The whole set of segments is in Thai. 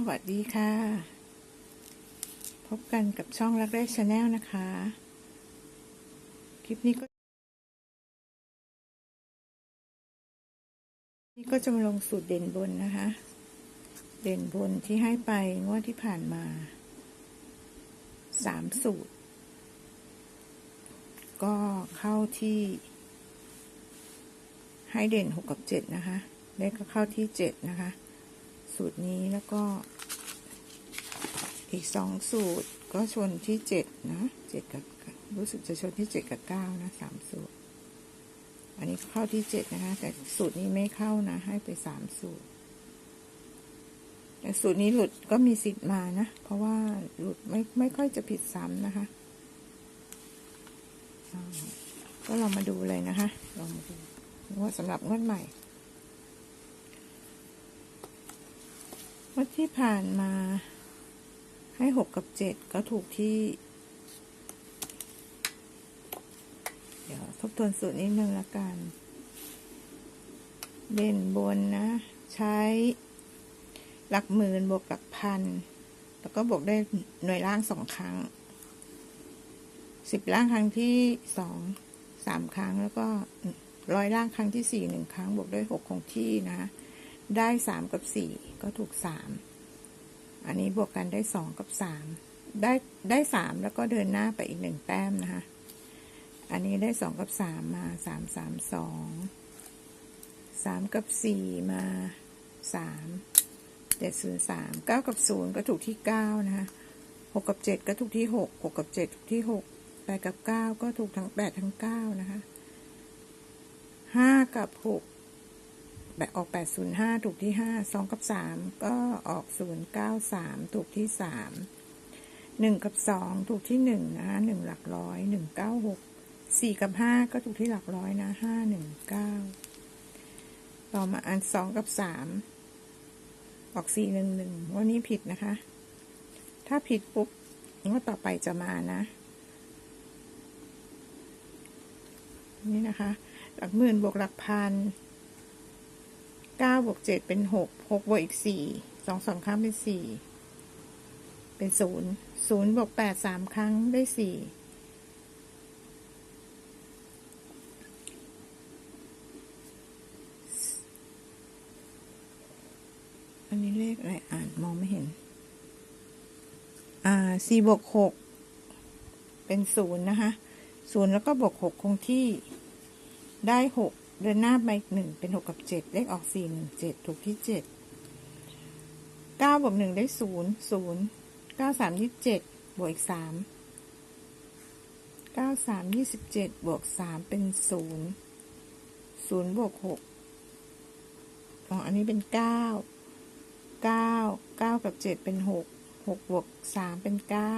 สวัสดีค่ะ พบกันกับช่องรักแรกชาแนลนะคะ คลิปนี้ก็ นี่ก็จะมาลงสูตรเด่นบนนะคะ เด่นบนที่ให้ไปงวดที่ผ่านมาสามสูตร ก็เข้าที่ ให้เด่นหกกับเจ็ดนะคะเลขก็เข้าที่เจ็ดนะคะสูตรนี้แล้วก็ อีกสองสูตรก็ชนที่เจ็ดนะเจ็ดกับรู้สึกจะชนที่เจ็ดกับเก้านะสามสูตร อันนี้เข้าที่เจ็ดนะคะ แต่สูตรนี้ไม่เข้านะ ให้ไปสามสูตร แต่สูตรนี้หลุดก็มีสิทธิ์มานะ เพราะว่าหลุดไม่ไม่ค่อยจะผิดซ้ำนะคะ ก็ลองมาดูเลยนะคะลองมาดูว่าสำหรับงวดใหม่งวันที่ผ่านมา ให้หกกับเจ็ดก็ถูกที่ เดี๋ยวทบทวนสูตรนิดนึงละกัน เด่นบนนะ ใช้หลักหมื่นบวกหลักพัน แล้วก็บวกได้หน่วยล่างสองครั้งสิบล่างครั้งที่สองสามครั้งแล้วก็ร้อยล่างครั้งที่สี่หนึ่งครั้งบวกด้วยหกคงที่นะ ได้สามกับสี่ก็ถูกสาม อันนี้บวกกันได้สองกับสามได้ได้สามแล้วก็เดินหน้าไปอีกหนึ่งแต้มนะคะ อันนี้ได้สองกับสามมาสามสามสองสามกับสี่มาสามเจ็ดศูนย์สามเก้ากับศูนย์ก็ถูกที่เก้านะคะหกกับเจ็ดก็ถูกที่หกหกกับเจ็ดถูกที่หกแปดกับเก้าก็ถูกทั้งแปดทั้งเก้านะคะห้ากับหก แบบออกแปดศูนย์ห้าถูกที่ห้าสองกับสามก็ออกศูนย์เก้าสามถูกที่สามหนึ่งกับสองถูกที่หนึ่งนะคะหนึ่งหลักร้อยหนึ่งเก้าหกสี่กับห้าก็ถูกที่หลักร้อยนะห้าหนึ่งเก้าต่อมาอันสองกับสามออกสี่หนึ่งหนึ่งวันนี้ผิดนะคะ ถ้าผิดปุ๊บงวดต่อไปจะมานะ นี่นะคะ หลักหมื่นบวกหลักพัน ก้าบวกเจ็ดเป็นหกหกบวกอีกสี่สองสองครั้งเป็นสี่เป็นศูนย์ศูนย์บวกแปดสามครั้งได้สี่อันนี้เลขอะไรอ่านมองไม่เห็น อ่าสี่บวกหกเป็นศูนย์นะคะศูนย์แล้วก็บวกหกคงที่ได้หก เดินหน้าไปหนึ่งเป็นหกกับเจ็ดเลขออกสี่หนึ่งเจ็ดถูกที่เจ็ดเก้าบวกหนึ่งได้ศูนย์ศูนย์เก้าสามยี่สิบเจ็ดบวกอีกสามเก้าสามยี่สิบเจ็ดบวกสามเป็นศูนย์ศูนย์บวกหกอ๋ออันนี้เป็นเก้าเก้าเก้ากับเจ็ดเป็นหกหกบวกสามเป็นเก้า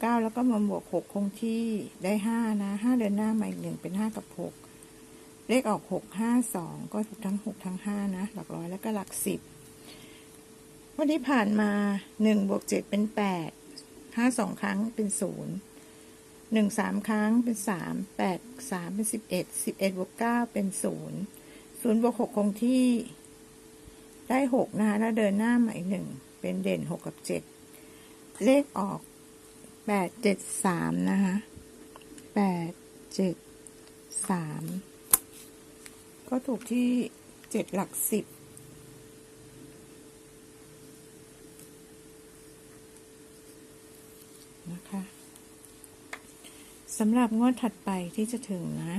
เก้าแล้วก็มาบวกหกคงที่ได้ห้านะห้าเดินหน้ามาอีกหนึ่งเป็นห้ากับหก เลขออกหกห้าสองก็ถูกทั้งหกทั้งห้านะ หลักร้อยแล้วก็หลักสิบวันที่ผ่านมาหนึ่งบวกเจ็ดเป็นแปดห้าสองครั้งเป็นศูนย์หนึ่งสามครั้งเป็นสามแปดสามเป็นสิบเอ็ดสิบเอ็ดบวกเก้าเป็นศูนย์ศูนย์บวกหกคงที่ได้หกนะคะแล้วเดินหน้ามาอีกหนึ่งเป็นเด่นหกกับเจ็ดเลขออกแปดเจ็ดสามนะคะแปดจ็ดสาม ก็ถูกที่เจ็ดหลักสิบนะคะสำหรับงวดถัดไปที่จะถึงนะ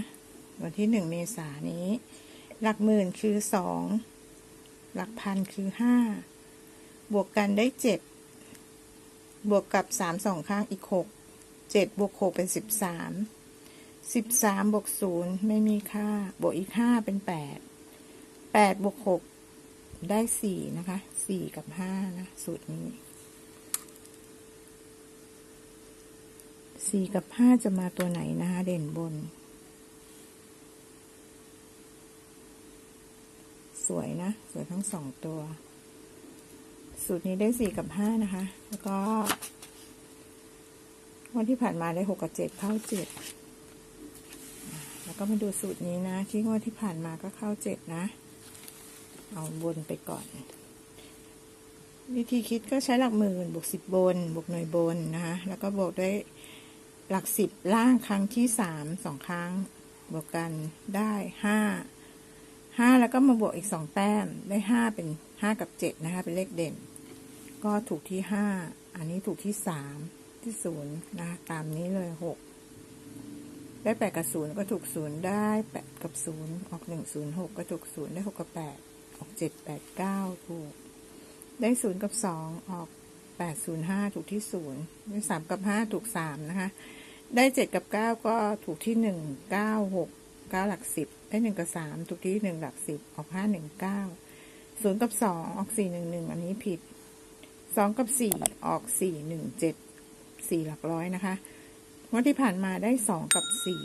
วันที่หนึ่งเมษานี้ หลักหมื่นคือสองหลักพันคือห้าบวกกันได้เจ็ดบวกกับสามสองข้างอีกหกเจ็ดบวกหกเป็นสิบสาม สิบสามบวกศูนย์ไม่มีค่า บวกอีกห้าเป็นแปดแปดบวกหกได้สี่นะคะสี่กับห้านะสูตรนี้สี่กับห้าจะมาตัวไหนนะคะเด่นบน สวยนะ สวยทั้งสองตัว สูตรนี้ได้สี่กับห้านะคะ แล้วก็ วันที่ผ่านมาได้หกกับเจ็ดเข้าเจ็ด แล้วก็มาดูสูตรนี้นะ ที่งวดที่ผ่านมาก็เข้าเจ็ดนะ เอาบนไปก่อน วิธีคิดก็ใช้หลักหมื่นบวกสิบบน บวกหน่วยบนนะคะแล้วก็บวกด้วยหลักสิบล่างครั้งที่สามสองครั้ง บวกกันได้ห้าห้าแล้วก็มาบวกอีกสองแต้มได้ห้าเป็นห้ากับเจ็ดนะคะเป็นเลขเด่น ก็ถูกที่ห้าอันนี้ถูกที่สามที่ศูนย์นะตามนี้เลยหก ได้แปดกับศูนย์ก็ถูกศูนย์ได้แปดกับศูนย์ออกหนึ่งศูนย์หกก็ถูกศูนย์ได้หกกับแปดออกเจ็ดแปดเก้าถูก ได้ศูนย์กับสองออกแปดศูนย์ห้าถูกที่ศูนย์ได้สามกับห้าถูกสามนะคะ ได้เจ็ดกับเก้าก็ถูกที่หนึ่งเก้าหกเก้าหลักสิบได้หนึ่งกับสามถูกที่หนึ่งหลักสิบออกห้าหนึ่งเก้าศูนย์กับสองออกสี่หนึ่งหนึ่งอันนี้ผิดสองกับสี่ออกสี่หนึ่งเจ็ดสี่หลักร้อยนะคะ งวดที่ผ่านมาได้สองกับสี่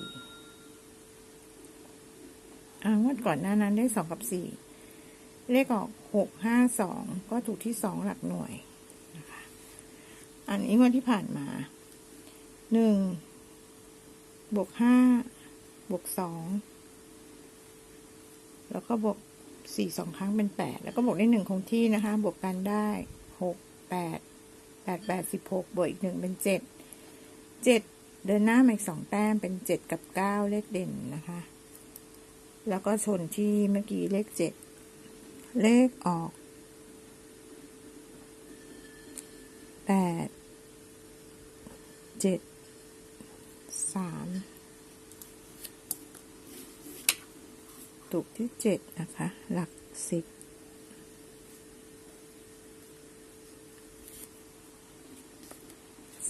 อ่างวดก่อนหน้านั้นได้สองกับสี่เลขออกหกห้าสองก็ถูกที่สองหลักหน่วยนะคะอันนี้งวันที่ผ่านมาหนึ่งบวกห้าบวกสองแล้วก็บวกสี่สองครั้งเป็นแปดแล้วก็บวกได้หนึ่งคงที่นะคะ บวกกันได้หกแปดแปดแปดสิบหกบวกอีกหนึ่งเป็นเจ็ดเจ็ด เดินหน้ามาอีกสองแต้มเป็นเจ็ดกับเก้าเลขเด่นนะคะ แล้วก็ชนที่เมื่อกี้เลขเจ็ดเลขออกแปดเจ็ดสามถูกที่เจ็ดนะคะ หลักสิบ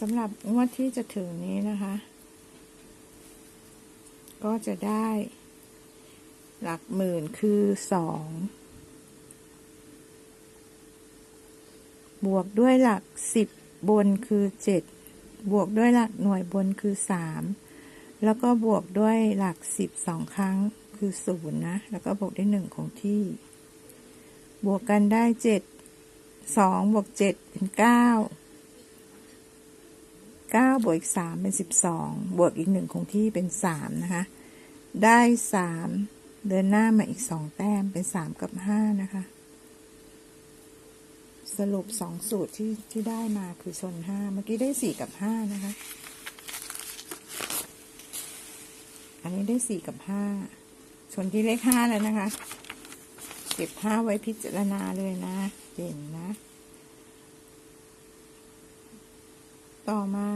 สำหรับงวดที่จะถึงนี้นะคะ ก็จะได้ หลักหมื่นคือสองบวกด้วยหลักสิบบนคือเจ็ดบวกด้วยหลักหน่วยบนคือสามแล้วก็บวกด้วยหลักสิบสองครั้งคือศูนย์นะ แล้วก็บวกได้หนึ่งของที่ บวกกันได้เจ็ดสองบวกเจ็ดเป็นเก้า เก้าบวกอีกสามเป็นสิบสองบวกอีกหนึ่งของที่เป็นสามนะคะ ได้สามเดินหน้ามาอีกสองแต้มเป็นสามกับห้านะคะ สรุปสองสูตรที่ที่ได้มาคือชนห้าเมื่อกี้ได้สี่กับห้านะคะ อันนี้ได้สี่กับห้าชนที่เลขห้าแล้วนะคะ เก็บห้าไว้พิจารณาเลยนะ เด่นนะ ต่อมา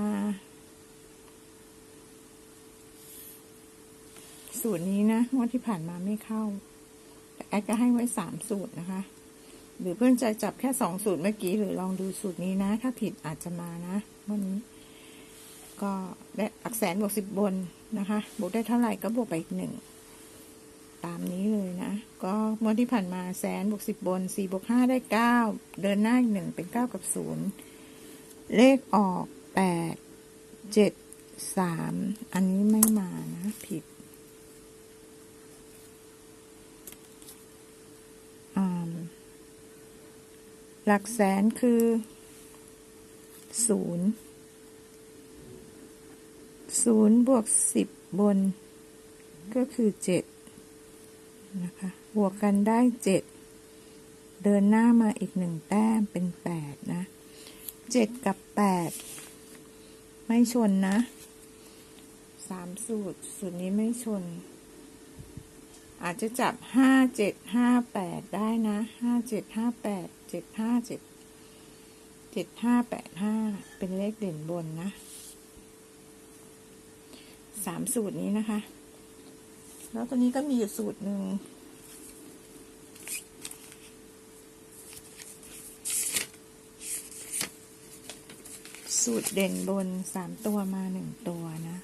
สูตรนี้นะงวดที่ผ่านมาไม่เข้า แต่แอดก็ให้ไว้สามสูตรนะคะ หรือเพื่อนจะจับแค่สองสูตรเมื่อกี้หรือลองดูสูตรนี้นะ ถ้าผิดอาจจะมานะวันนี้ ก็ได้อักแสนบวกสิบบนนะคะบวกได้เท่าไหร่ก็บวกไปอีกหนึ่งตามนี้เลยนะ ก็เมื่อที่ผ่านมาแสนบวกสิบบนสี่บวกห้าได้เก้าเดินหน้าอีกหนึ่งเป็นเก้ากับศูนย์ เลขออกแปดเจ็ดสามอันนี้ไม่มานะ ผิดหลักแสนคือศูนย์ศูนย์บวกสิบบน ก็คือเจ็ดนะคะบวกกันได้เจ็ดเดินหน้ามาอีกหนึ่งแต้มเป็นแปดนะ เจ็ดกับแปดไม่ชนนะสามสูตร สูตรนี้ไม่ชน อาจจะจับห้าเจ็ดห้าแปดได้นะห้าเจ็ดห้าแปดเจ็ดห้าเจ็ดเจ็ดห้าแปดห้าเป็นเลขเด่นบนนะสามสูตรนี้นะคะ แล้วตัวนี้ก็มีอยู่สูตรหนึ่ง สูตรเด่นบนสามตัวมาหนึ่งตัวนะ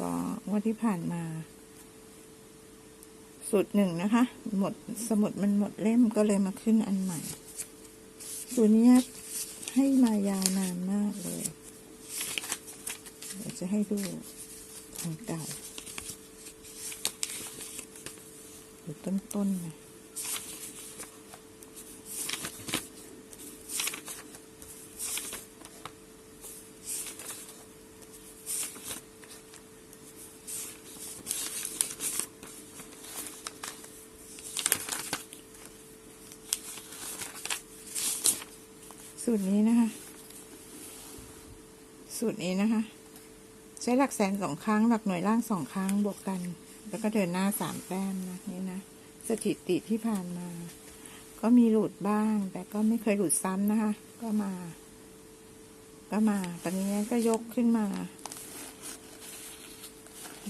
ก็งวันที่ผ่านมา สูตรหนึ่งนะคะ หมดสมุดมันหมดเล่มก็เลยมาขึ้นอันใหม่ สูตรนี้ให้มายาวนานมากเลยเดี๋ยวจะให้ดูของเก่าอยู่ต้นๆนะ สูตรนี้นะคะ สูตรนี้นะคะ ใช้หลักแสนสองครั้ง หลักหน่วยล่างสองครั้งบวกกัน แล้วก็เดินหน้าสามแต้มนะนี่นะสถิติที่ผ่านมา ก็มีหลุดบ้าง แต่ก็ไม่เคยหลุดซ้ำนะคะ ก็มา ก็มา ตอนนี้ก็ยกขึ้นมา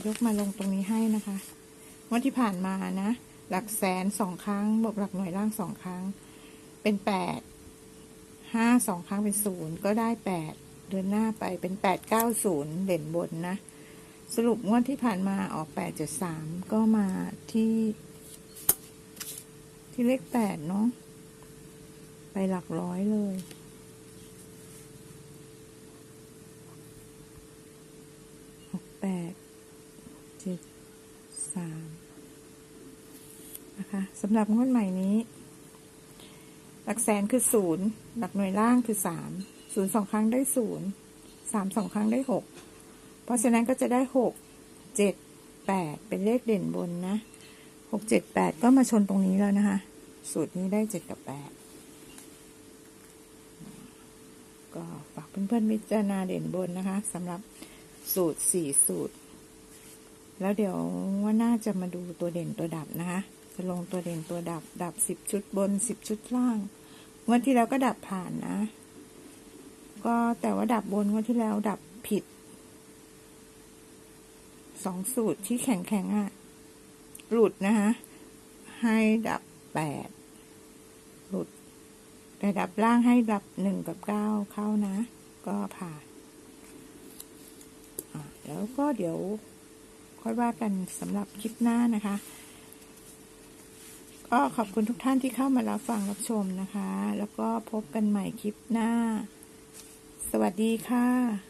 ยกมาลงตรงนี้ให้นะคะวันที่ผ่านมานะ หลักแสนสองครั้งบวกหลักหน่วยล่างสองครั้ง เป็นแปด ห้าสองครั้งเป็นศูนย์ก็ได้แปดเดินหน้าไปเป็นแปดเก้าศูนย์เด่นบนนะ สรุปงวดที่ผ่านมาออกแปดจ็ดสามก็มาที่ ที่เลขแปดเนาะไปหลักร้อยเลยหกแปดเจ็ดสามนะคะสำหรับงวดใหม่นี้ หลักแสนคือศูนย์หลักหน่วยล่างคือสามศูนย์สองครั้งได้ศูนย์สามสองครั้งได้หกเพราะฉะนั้นก็จะได้หกเจ็ดแปดเป็นเลขเด่นบนนะหกเจ็ดแปดก็มาชนตรงนี้แล้วนะคะ สูตรนี้ได้เจ็ดกับแปดก็ฝากเพื่อนๆพิจารณาเด่นบนนะคะสำหรับสูตรสี่สูตร แล้วเดี๋ยวว่าน่าจะมาดูตัวเด่นตัวดับนะคะ จะลงตัวเด่นตัวดับ ดับสิบชุดบนสิบชุดล่าง วันที่แล้วก็ดับผ่านนะ ก็แต่ว่าดับบนวันที่แล้วดับผิดสองสูตรที่แข็งแข็งๆอะหลุดนะคะให้ดับแปดหลุด แต่ดับล่างให้ดับหนึ่งกับเก้าเข้านะ ก็ผ่านแล้วก็เดี๋ยวค่อยว่ากันสำหรับคลิปหน้านะคะ ก็ขอบคุณทุกท่านที่เข้ามารับฟังรับชมนะคะ แล้วก็พบกันใหม่คลิปหน้า สวัสดีค่ะ